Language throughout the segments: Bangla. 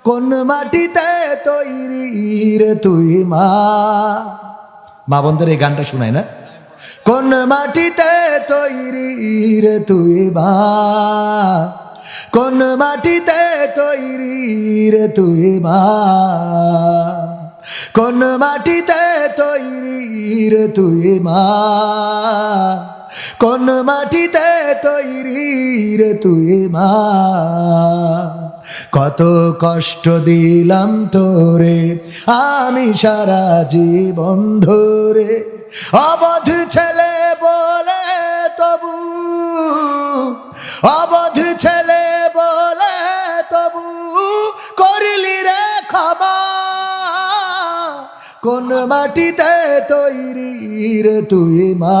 কোন মাটিতে তৈরি রে তুই মা? মা বন্ধুর এই গানটা শোনায় না? কোন মাটিতে তৈরি রে তুই মা? কোন মাটিতে তৈরি রে তুই মা? কোন মাটিতে তৈরি রে তুই মা? কোন মাটিতে তৈরি রে তুই মা? কত কষ্ট দিলাম তোরে, আমি সারা জীবন ধরে। অবধ ছেলে বলে তবু, অবধ ছেলে বলে তবু, করিলি রে ক্ষমা। কোন মাটিতে তৈরি রে তুই মা।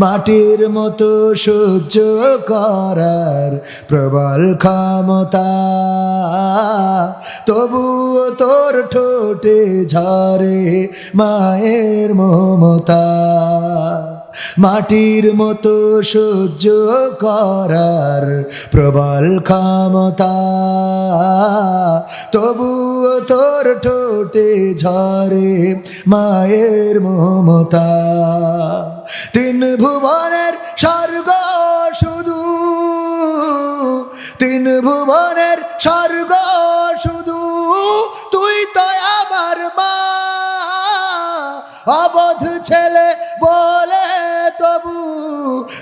মাটির মতো সহ্য করার প্রবল ক্ষমতা। তবুও তোর ঠোঁটে ঝরে মায়ের মমতা। মাটির মতো সহ্য করার প্রবল ক্ষমতা। তবুও তোর ঠোঁটে ঝরে মায়ের মমতা। তিন ভুবনের স্বর্গ শুধু, তিন ভুবনের স্বর্গ শুধু, তুই তো আমার মা। অবধ ছেলে বলে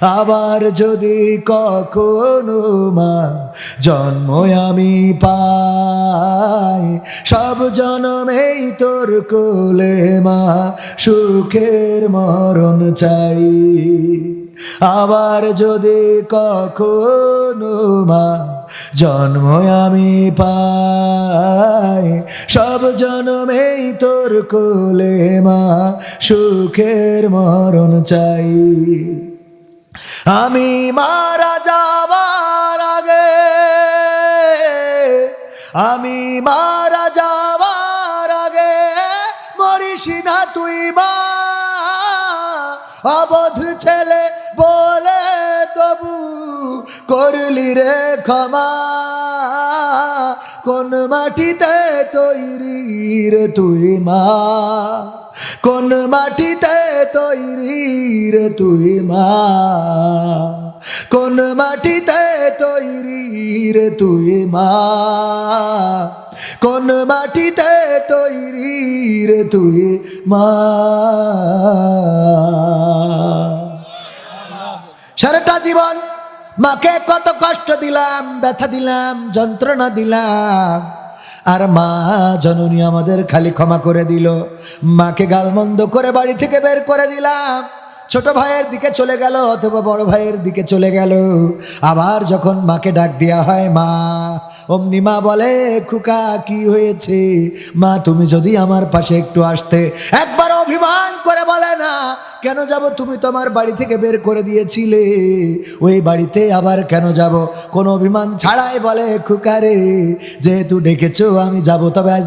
আবার যদি কখনো মা জন্ম আমি পাই, সব জনমেই তোর কোলে মা সুখের মরণ চাই। আবার যদি কখনো মা জন্ম আমি পাই, সব জনমেই তোর কোলে মা সুখের মরণ চাই। আমি মারা যাবার আগে, আমি মারা যাবার আগে, মরিস না তুই মা। অবধ ছেলে বলে তবু করলি রে ক্ষমা। কোন মাটিতে তৈরি রে তুই মা? কোন মাটিতে তৈরি রে তুই মা। কোন মাটিতে তৈরি রে তুই মা। কোন মাটিতে তৈরি রে তুই মা। সারাটা জীবন মাকে কত কষ্ট দিলাম, ব্যথা দিলাম, যন্ত্রণা দিলাম। আর মা জননী আমাদের খালি ক্ষমা করে দিল। মাকে গালমন্দ করে বাড়ি থেকে বের করে দিলাম। ছোট ভাইয়ের দিকে চলে গেল, অথবা বড় ভাইয়ের দিকে চলে গেল। আবার যখন মাকে ডাক দেওয়া হয়, মা, অমনি মা বলে, খুকা, কি হয়েছে? মা, তুমি যদি আমার পাশে একটু আসতে। একবার অভিমান করে বলে, না, কেন যাব? তুমি তোমার বাড়ি থেকে বের করে দিয়েছিলে। ওই বাড়িতে আবার কেন যাব? কোনো অভিমান ছাড়াই বলে খুকারে যেহেতু ডেকেছো, আমি যাব। তবে আজ